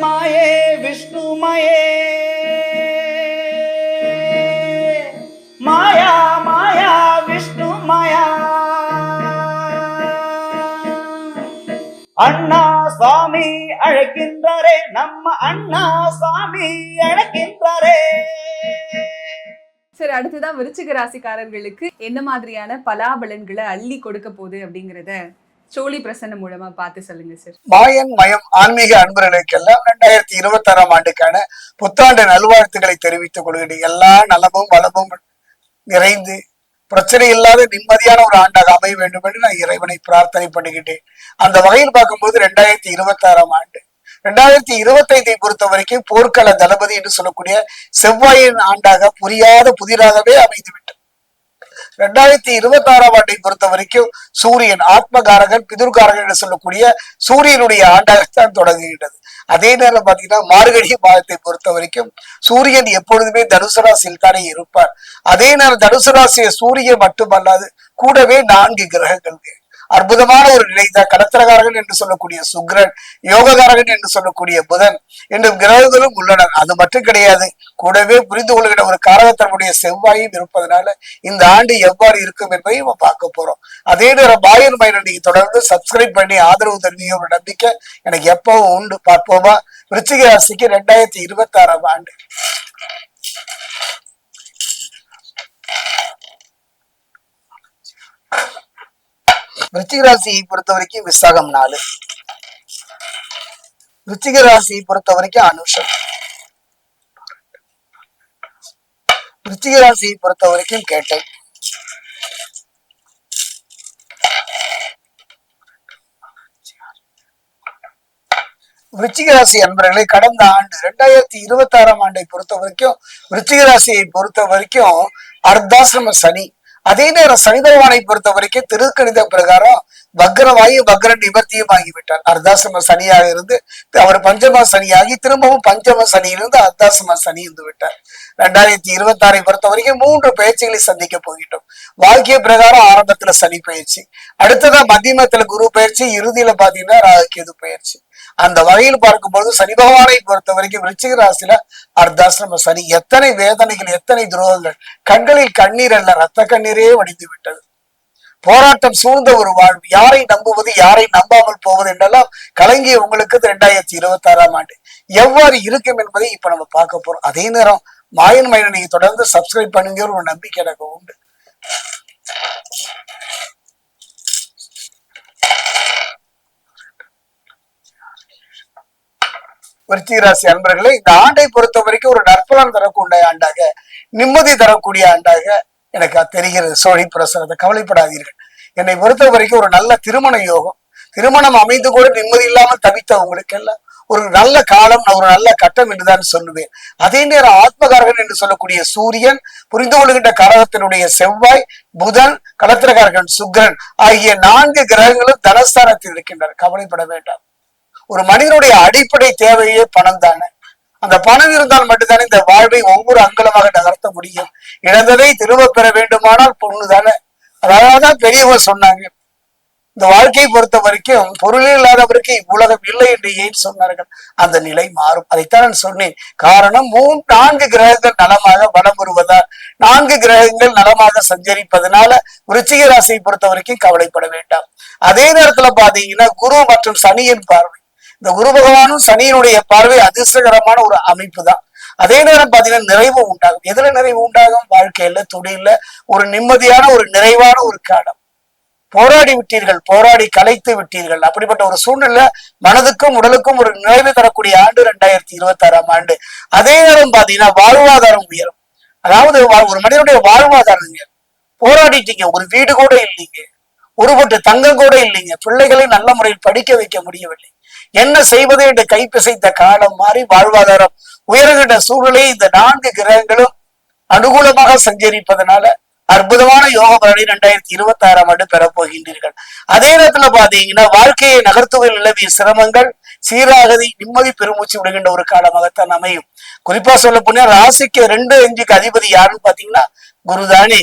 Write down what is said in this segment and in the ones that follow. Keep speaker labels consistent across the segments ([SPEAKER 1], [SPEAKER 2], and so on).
[SPEAKER 1] மாயே விஷ்ணுமயே மாயா. மாயா விஷ்ணு மாயா. அண்ணா சுவாமி அழைக்கின்றாரே நம்ம அண்ணா சுவாமி அழைக்கின்றாரே.
[SPEAKER 2] சரி அடுத்ததான் விருச்சிக ராசிக்காரர்களுக்கு என்ன மாதிரியான பலாபலன்களை அள்ளி கொடுக்க போகுது அப்படிங்கறத சோழி பிரசன்னம் மூலமா பார்த்து சொல்லுங்க சார்
[SPEAKER 3] மாயன் மயம் ஆன்மீக அன்பர்களுக்கெல்லாம் ரெண்டாயிரத்தி இருபத்தி ஆறாம் ஆண்டுக்கான புத்தாண்டு நல்வாழ்த்துக்களை தெரிவித்துக் கொள்கிறேன். எல்லா நலமும் வளமும் நிறைந்து பிரச்சனை இல்லாத நிம்மதியான ஒரு ஆண்டாக அமைய வேண்டும் என்று நான் இறைவனை பிரார்த்தனை பண்ணிக்கிட்டேன். அந்த வகையில் பார்க்கும்போது ரெண்டாயிரத்தி இருபத்தி ஆறாம் ஆண்டு. ரெண்டாயிரத்தி இருபத்தி ஐந்தை பொறுத்த வரைக்கும் போர்க்கள தளபதி என்று சொல்லக்கூடிய செவ்வாயின் ஆண்டாக புரியாத புதிராகவே அமைந்துவிட்டது. ரெண்டாயிரத்தி இருபத்தி ஆறாம் ஆண்டை பொறுத்த வரைக்கும் சூரியன் ஆத்மகாரகன் பிதுர்காரகன் என்று சொல்லக்கூடிய சூரியனுடைய ஆண்டாகத்தான் தொடங்குகின்றது. அதே நேரம் பாத்தீங்கன்னா மார்கழி மாதத்தை பொறுத்த வரைக்கும் சூரியன் எப்பொழுதுமே தனுசு ராசியில் தானே இருப்பார். அதே நேரம் தனுசு ராசிய சூரியன் மட்டுமல்லாது கூடவே நான்கு கிரகங்கள் அற்புதமான ஒரு நிலைதான். கடத்திரகாரகன் என்று சொல்லக்கூடிய சுக்ரன் யோககாரகன் என்று சொல்லக்கூடிய புதன் என்னும் கிரகங்களும் உள்ளனர். அது மட்டும் கிடையாது கூடவே புரிந்து கொள்கிற ஒரு காரகத்தனுடைய செவ்வாயும் இருப்பதனால இந்த ஆண்டு எவ்வாறு இருக்கும் என்பதையும் நம்ம பார்க்க போறோம். அதே நேரம் பாயன் மயிலை தொடர்ந்து சப்ஸ்கிரைப் பண்ணி ஆதரவு தருவீங்க ஒரு நம்பிக்கை எனக்கு எப்பவும் உண்டு. பார்ப்போமா? விருச்சிக ராசிக்கு ரெண்டாயிரத்தி இருபத்தி ஆறாம் ஆண்டு. விருச்சிக ராசியை பொறுத்த வரைக்கும் விசாகம் நாலு. விருச்சிக ராசியை பொறுத்த வரைக்கும் அனுஷம். விருச்சிக ராசியை பொறுத்த வரைக்கும் கேட்டை விருச்சிக ராசி அன்பர்களை கடந்த ஆண்டு ரெண்டாயிரத்தி இருபத்தி ஆறாம் ஆண்டை பொறுத்த வரைக்கும் விருச்சிக ராசியை பொறுத்த வரைக்கும் அர்த்தாசிரம சனி அதே நேரம் சனி பகவானை பொறுத்த வரைக்கும் திருக்கணித பிரகாரம் வக்ரவாயு வக்ர நிவர்த்தியும் ஆகிவிட்டார். அர்தாசம சனியாக இருந்து அவர் பஞ்சம சனியாகி திரும்பவும் பஞ்சம சனியிலிருந்து அர்தாசம சனி இருந்து விட்டார். ரெண்டாயிரத்தி இருபத்தி ஆறை பொறுத்த வரைக்கும் மூன்று பயிற்சிகளை சந்திக்க போகிட்டோம். வாழ்க்கை பிரகாரம் ஆரம்பத்துல சனி பயிற்சி அடுத்ததா மத்தியமத்துல குரு பயிற்சி இறுதியில பாத்தீங்கன்னா ராகுகேது பயிற்சி. அந்த வகையில் பார்க்கும்பொழுது சனி பகவானை பொறுத்த வரைக்கும் விருச்சிக ராசியில அர்த்தாசிரம சனி எத்தனை வேதனைகள் எத்தனை துரோகங்கள் கண்களில் கண்ணீர் அல்ல ரத்த கண்ணீரே வடிந்து விட்டது. போராட்டம் சூழ்ந்த ஒரு வாழ்வு. யாரை நம்புவது யாரை நம்பாமல் போவது என்றெல்லாம் கலங்கிய உங்களுக்கு ரெண்டாயிரத்தி இருபத்தி ஆறாம் ஆண்டு. எவ்வாறு இருக்கும் என்பதை இப்ப நம்ம பார்க்க போறோம். அதே நேரம் மாயன் மயனை நீங்க தொடர்ந்து சப்ஸ்கிரைப் பண்ணுங்க ஒரு நம்பிக்கை எனக்கு உண்டு. விருச்சிக ராசி அன்பர்களே இந்த ஆண்டை பொறுத்த வரைக்கும் ஒரு நற்பலன் தரக்கூடிய ஆண்டாக நிம்மதி தரக்கூடிய ஆண்டாக எனக்கு தெரிகிறது. சோழி பிரசனத்தை கவலைப்படாதீர்கள். என்னை பொறுத்த வரைக்கும் ஒரு நல்ல திருமண யோகம் திருமணம் அமைந்து கூட நிம்மதி இல்லாமல் தவித்தவங்களுக்கு எல்லாம் ஒரு நல்ல காலம் ஒரு நல்ல கட்டம் என்றுதான் சொல்லுவேன். அதே நேரம் ஆத்மகாரகன் என்று சொல்லக்கூடிய சூரியன் புரிந்து கொள்கின்ற கரகத்தினுடைய செவ்வாய் புதன் கலத்திரகாரகன் சுக்ரன் ஆகிய நான்கு கிரகங்களும் தனஸ்தானத்தில் இருக்கின்றன. கவலைப்பட வேண்டாம். ஒரு மனிதனுடைய அடிப்படை தேவையே பணம் தானே. அந்த பணம் இருந்தால் மட்டும்தானே இந்த வாழ்வை ஒவ்வொரு அங்கலமாக நகர்த்த முடியும். இழந்ததை திரும்ப பெற வேண்டுமானால் பொண்ணு தானே. அதான் பெரியவர் சொன்னாங்க. இந்த வாழ்க்கையை பொறுத்த வரைக்கும் பொருள் இல்லாதவருக்கு இவ்வுலகம் இல்லை என்று ஏன் சொன்னார்கள்? அந்த நிலை மாறும். அதைத்தான் நான் சொன்னேன். காரணம் மூன்று நான்கு கிரகங்கள் நலமாக வலம் வருவதால் நான்கு கிரகங்கள் நலமாக சஞ்சரிப்பதனால விருச்சிக ராசியை பொறுத்த வரைக்கும் கவலைப்பட வேண்டாம். அதே நேரத்துல பாத்தீங்கன்னா குரு மற்றும் சனியின் பார்வை. இந்த குரு பகவானும் சனியினுடைய பார்வை அதிர்ஷ்டகரமான ஒரு அமைப்பு தான் அதே நேரம் பாத்தீங்கன்னா நிறைவு உண்டாகும். எதுல நிறைவு உண்டாகும்? வாழ்க்கையில தொழில ஒரு நிம்மதியான ஒரு நிறைவான ஒரு காலம். போராடி விட்டீர்கள் போராடி கலைத்து விட்டீர்கள். அப்படிப்பட்ட ஒரு சூழ்நிலை மனதுக்கும் உடலுக்கும் ஒரு நிறைவு தரக்கூடிய ஆண்டு ரெண்டாயிரத்தி இருபத்தி ஆறாம் ஆண்டு. அதே நேரம் பாத்தீங்கன்னா வாழ்வாதாரம் உயரும். அதாவது ஒரு மனிதனுடைய வாழ்வாதாரம் போராடிட்டீங்க ஒரு வீடு கூட இல்லைங்க. ஒரு பொட்டு தங்கம் கூட இல்லைங்க. பிள்ளைகளை நல்ல முறையில் படிக்க வைக்க முடியவில்லை. என்ன செய்வது என்று கைப்பிசைத்த காலம் மாறி வாழ்வாதாரம் உயர்கின்ற சூழலை இந்த நான்கு கிரகங்களும் அனுகூலமாக சஞ்சரிப்பதனால அற்புதமான யோக பலனை இரண்டாயிரத்தி இருபத்தி ஆறாம் ஆண்டு பெறப்போகின்றீர்கள் அதே நேரத்துல பாத்தீங்கன்னா வாழ்க்கையை நகர்த்துவதில் நிலவிய சிரமங்கள் சீராகதி நிம்மதி பெருமூச்சு விடுகின்ற ஒரு காலமாகத்தான் அமையும். குறிப்பா சொல்ல போனா ராசிக்கு ரெண்டு அஞ்சுக்கு அதிபதி யாருன்னு பாத்தீங்கன்னா குருதானே.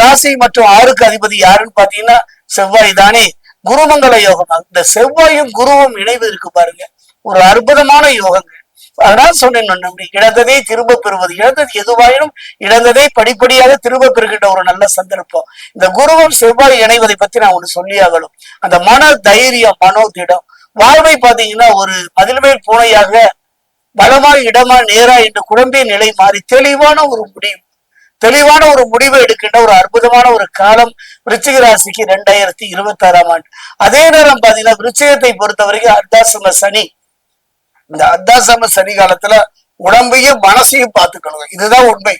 [SPEAKER 3] ராசி மற்றும் ஆறுக்கு அதிபதி யாருன்னு பாத்தீங்கன்னா செவ்வாய் தானே. குருமங்கள யோகம் இந்த செவ்வாயும் குருவும் இணைவு இருக்கு பாருங்க. ஒரு அற்புதமான யோகங்க அதான் சொன்னேன் நான் இழந்ததை திரும்ப பெறுவது. இழந்தது எதுவாயினும் இழந்ததை படிப்படியாக திரும்ப பெறுகின்ற ஒரு நல்ல சந்தர்ப்பம். இந்த குருவும் செவ்வாய் இணைவதை பத்தி நான் ஒண்ணு சொல்லியாகணும் அந்த மன தைரியம் மனோதிடம் வாழ்வை பாத்தீங்கன்னா ஒரு மதில்மேல் பூனையாக பலமா இடமா நேரா என்று குழம்பிய நிலை மாறி தெளிவான ஒரு முடிவு. தெளிவான ஒரு முடிவை எடுக்கின்ற ஒரு அற்புதமான ஒரு காலம் விருச்சிக ராசிக்கு ரெண்டாயிரத்தி இருபத்தி ஆறாம் ஆண்டு. அதே நேரம் பாத்தீங்கன்னா விருச்சிகத்தை பொறுத்த வரைக்கும் அர்த்தாசம சனி. இந்த அர்த்தாசம சனி காலத்துல உடம்பையும் மனசையும் பார்த்துக்கணும் இதுதான் உண்மை.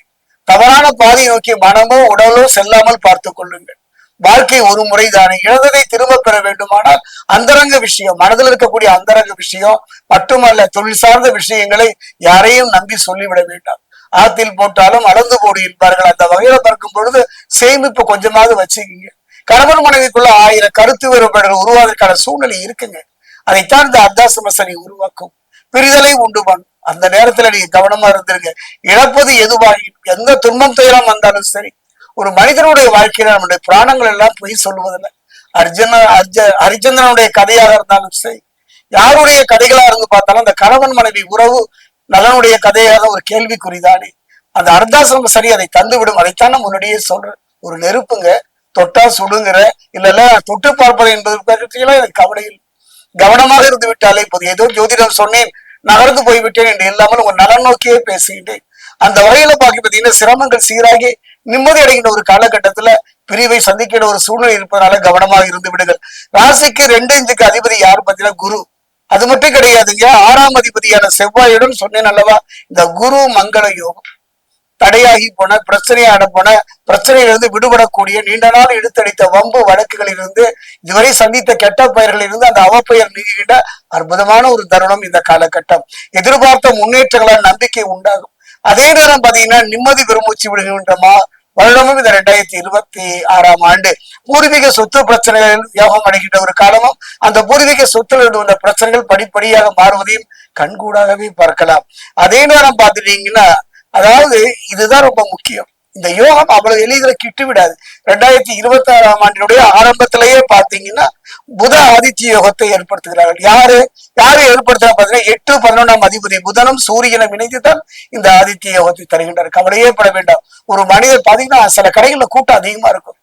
[SPEAKER 3] தவறான பாதை நோக்கி மனமோ உடலோ செல்லாமல் பார்த்து கொள்ளுங்கள். வாழ்க்கை ஒரு முறைதானே இழந்ததை திரும்ப பெற வேண்டுமானால் அந்தரங்க விஷயம் மனதில் இருக்கக்கூடிய அந்தரங்க விஷயம் மட்டுமல்ல தொழில் சார்ந்த விஷயங்களை யாரையும் நம்பி சொல்லிவிட வேண்டாம். ஆத்தில் போட்டாலும் அளந்து போடு என்பார்கள். அந்த வகையில பார்க்கும் பொழுது சேமிப்பு கொஞ்சமாவது வச்சுக்கிங்க. கணவன் மனைவிக்குள்ள ஆயிரம் கருத்து வேறுபாடுகள் உருவாவதற்கான சூழ்நிலை இருக்குங்க. அதைத்தான் இந்த அர்தாசமசனை உருவாக்கும். பிரிதலை உண்டு பண்ணும் அந்த நேரத்துல நீங்க கவனமா இருந்திருங்க. இழப்பது எதுவாக எந்த துன்பம் துயரம் வந்தாலும் சரி. ஒரு மனிதனுடைய வாழ்க்கையில நம்முடைய பிராணங்கள் எல்லாம் பொய் சொல்லுவதில்லை. அர்ஜுன அர்ஜ ஹரிச்சந்திரனுடைய கதையாக இருந்தாலும் சரி. யாருடைய கதைகளா இருந்து பார்த்தாலும் அந்த கணவன் மனைவி உறவு நலனுடைய கதையாக ஒரு கேள்விக்குறிதானே. அந்த அர்த்தாசிரமம் சரி அதை தந்து விடும் அதைத்தான் நான் முன்னாடியே சொல்றேன். ஒரு நெருப்புங்க தொட்டா சுடுங்கிற இல்ல தொட்டு பார்ப்பது என்பது பற்றியெல்லாம் எனக்கு கவலையில் கவனமாக இருந்து விட்டாலே இப்போது ஏதோ ஜோதிடம் சொன்னேன் நகர்ந்து போய்விட்டேன் என்று இல்லாமல் உங்க நலன் நோக்கியே பேசுகின்றேன். அந்த வகையில பாக்கி பார்த்தீங்கன்னா சிரமங்கள் சீராகி நிம்மதி அடைகின்ற ஒரு காலகட்டத்துல பிரிவை சந்திக்கிற ஒரு சூழ்நிலை இருப்பதனால கவனமாக இருந்து விடுங்கள். ராசிக்கு ரெண்டு இஞ்சுக்கு அதிபதி யாரு பார்த்தீங்கன்னா குரு. அது மட்டும் கிடையாதுங்க ஆறாம் அதிபதியான செவ்வாயுடன் சொன்னேன் அல்லவா இந்த குரு மங்கள யோகம். தடையாகி போன பிரச்சனையாட போன பிரச்சனையிலிருந்து விடுபடக்கூடிய நீண்ட நாள் இழுத்தடித்த வம்பு வழக்குகளிலிருந்து இதுவரை சந்தித்த கெட்ட பெயர்களிலிருந்து அந்த அவப்பெயர் நீங்குகின்ற அற்புதமான ஒரு தருணம் இந்த காலகட்டம். எதிர்பார்த்த முன்னேற்றங்களால் நம்பிக்கை உண்டாகும். அதே நேரம் பாத்தீங்கன்னா நிம்மதி பெருமூச்சு விடுகின்ற மா வருடமும் இந்த ரெண்டாயிரத்தி இருபத்தி ஆறாம் ஆண்டு பூர்வீக சொத்து பிரச்சனைகள் யோகம் அடைகின்ற ஒரு காலமும் அந்த பூர்வீக சொத்துல இருந்து வந்த பிரச்சனைகள் படிப்படியாக மாறுவதையும் கண்கூடாகவே பார்க்கலாம். அதே நேரம் பார்த்துட்டீங்கன்னா அதாவது இதுதான் ரொம்ப முக்கியம். இந்த யோகம் அவ்வளவு எளிதில் கிட்டு விடாது ரெண்டாயிரத்தி இருபத்தி ஆறாம் ஆண்டினுடைய ஆரம்பத்திலேயே பாத்தீங்கன்னா புத ஆதித்ய யோகத்தை ஏற்படுத்துகிறார்கள். யாரு? யாரு ஏற்படுத்துறா பாத்தீங்கன்னா எட்டு பதினொன்றாம் அதிபதி புதனும் சூரியனும் இணைந்துதான் இந்த ஆதித்ய யோகத்தை தருகின்றார் கவலையே பட வேண்டாம். ஒரு மனிதர் பாத்தீங்கன்னா சில கடைகள்ல கூட்டம் அதிகமா இருக்கும்.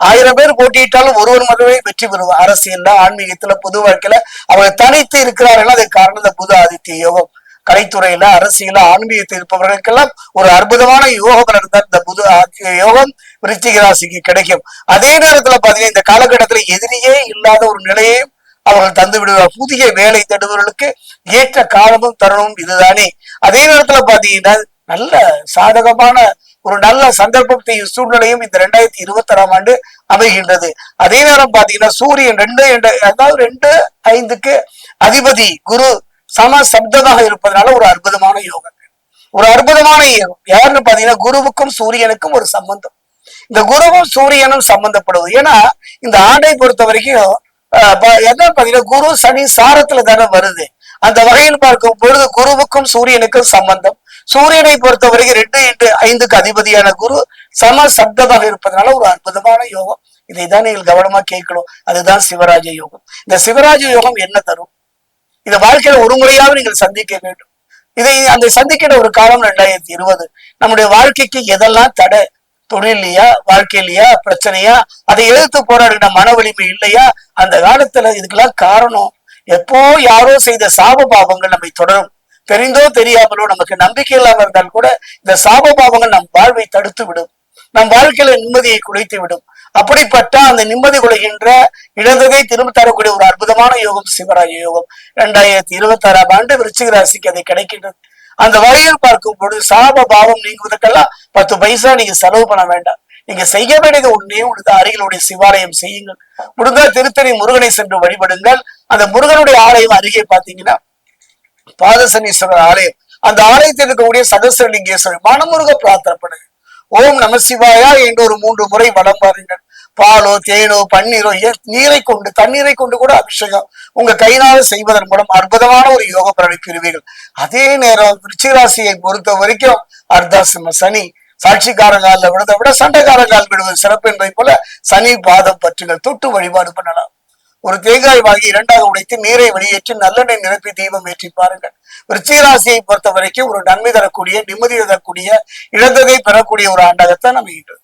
[SPEAKER 3] ஆயிரம் பேர் போட்டியிட்டாலும் ஒருவர் மட்டுமே வெற்றி பெறுவார். அரசியல்ல ஆன்மீகத்துல பொது வாழ்க்கையில அவங்க தனித்து இருக்கிறார்கள். அதுக்கு காரணம் இந்த புத ஆதித்ய யோகம். கலைத்துறையில அரசியல ஆன்மீகத்தில் இருப்பவர்களுக்கெல்லாம் ஒரு அற்புதமான யோகம் இருந்தால் இந்த புது யோகம் விருச்சிக ராசிக்கு கிடைக்கும். அதே நேரத்துல பாத்தீங்கன்னா இந்த காலகட்டத்துல எதிரியே இல்லாத ஒரு நிலையையும் அவர்கள் தந்து விடுவார் புதிய வேலை தேடுபவர்களுக்கு ஏற்ற காலமும் தருணமும் இதுதானே. அதே நேரத்துல பாத்தீங்கன்னா நல்ல சாதகமான ஒரு நல்ல சந்தர்ப்பத்தையும் சூழ்நிலையும் இந்த ரெண்டாயிரத்தி இருபத்தி ஆறாம் ஆண்டு அமைகின்றது. அதே நேரம் பாத்தீங்கன்னா சூரியன் ரெண்டு என்ற அதாவது ரெண்டு ஐந்துக்கு அதிபதி குரு சம சப்தமாக இருப்பதனால ஒரு அற்புதமான யோகம். ஒரு அற்புதமான யோகம். யாருன்னு பாத்தீங்கன்னா குருவுக்கும் சூரியனுக்கும் ஒரு சம்பந்தம். இந்த குருவும் சூரியனும் சம்பந்தப்படுவது. ஏன்னா இந்த ஆண்டை பொறுத்த வரைக்கும் என்ன பாத்தீங்கன்னா குரு சனி சாரத்துல தானே வருது. அந்த வகையில் பார்க்கும் பொழுது குருவுக்கும் சூரியனுக்கும் சம்பந்தம். சூரியனை பொறுத்த வரைக்கும் ரெண்டு இன்று ஐந்துக்கு அதிபதியான குரு சம சப்தமாக இருப்பதனால ஒரு அற்புதமான யோகம். இதைதான் நீங்கள் கவனமா கேட்கணும். அதுதான் சிவராஜ யோகம். இந்த சிவராஜ யோகம் என்ன தரும்? இந்த வாழ்க்கையில ஒரு முறையாவது நீங்கள் சந்திக்க வேண்டும். இதை அந்த சந்திக்கிற ஒரு காலம் ரெண்டாயிரத்தி இருபது. நம்முடைய வாழ்க்கைக்கு எதெல்லாம் தடை? தொழிலையா வாழ்க்கையிலையா? பிரச்சனையா? அதை எதிர்த்து போராடுகிற மன வலிமை இல்லையா? அந்த காலத்துல இதுக்கெல்லாம் காரணம். எப்போ யாரோ செய்த சாப பாவங்கள் நம்மை தொடரும். தெரிந்தோ தெரியாமலோ நமக்கு நம்பிக்கை இல்லாம இருந்தால் கூட இந்த சாப பாவங்கள் நம் வாழ்வை தடுத்து விடும் நம் வாழ்க்கையில நிம்மதியை குலைத்து விடும் அப்படிப்பட்ட அந்த நிம்மதி கொள்கின்ற இடதுகை திரும்ப தரக்கூடிய ஒரு அற்புதமான யோகம் சிவராஜ யோகம். இரண்டாயிரத்தி இருபத்தி ஆறாம் ஆண்டு விருச்சிக ராசிக்கு அது கிடைக்கின்றது. அந்த வகையில் பார்க்கும் பொழுது சாப பாவம் நீங்குவதற்கெல்லாம் பத்து பைசா நீங்க செலவு பண்ண வேண்டாம். நீங்க செய்ய வேண்டியது ஒன்னே ஒன்று அருகிலுடைய சிவாலயம் செய்யுங்கள். முடிந்தால் திருத்தணி முருகனை சென்று வழிபடுங்கள். அந்த முருகனுடைய ஆலயம் அருகே பாத்தீங்கன்னா பாதசனீஸ்வரர் ஆலயம். அந்த ஆலயத்தில் இருக்கக்கூடிய சகசரலிங்கேஸ்வரர் மனமுருக பிரார்த்தனைப்படுங்க ஓம் நம சிவாயா என்று ஒரு மூன்று முறை வளம் பாருங்கள் பாலோ தேனோ பன்னீரோ நீரை கொண்டு தண்ணீரை கொண்டு கூட அபிஷேகம் உங்க கையினால செய்வதன் மூலம் அற்புதமான ஒரு யோக பலனை பெறுவீர்கள். அதே நேரம் விருச்சிகராசியை பொறுத்த வரைக்கும் அர்த்தாசிரம சனி சாட்சிக்காரங்கால விடுறதை விட சண்டைக்காரங்கால் விடுவது சிறப்பு என்பதை போல சனி பாதம் பற்றுங்கள். தொட்டு வழிபாடு பண்ணலாம். ஒரு தேங்காய் வாங்கி இரண்டாக உடைத்து நீரை வெளியேற்றி நல்லெண்ணெய் நிரப்பி தீபம் ஏற்றி பாருங்கள். விருச்சிகராசியை பொறுத்த வரைக்கும் ஒரு நன்மை தரக்கூடிய நிம்மதி தரக்கூடிய இழந்ததை பெறக்கூடிய ஒரு ஆண்டாகத்தான் அமைகின்றது.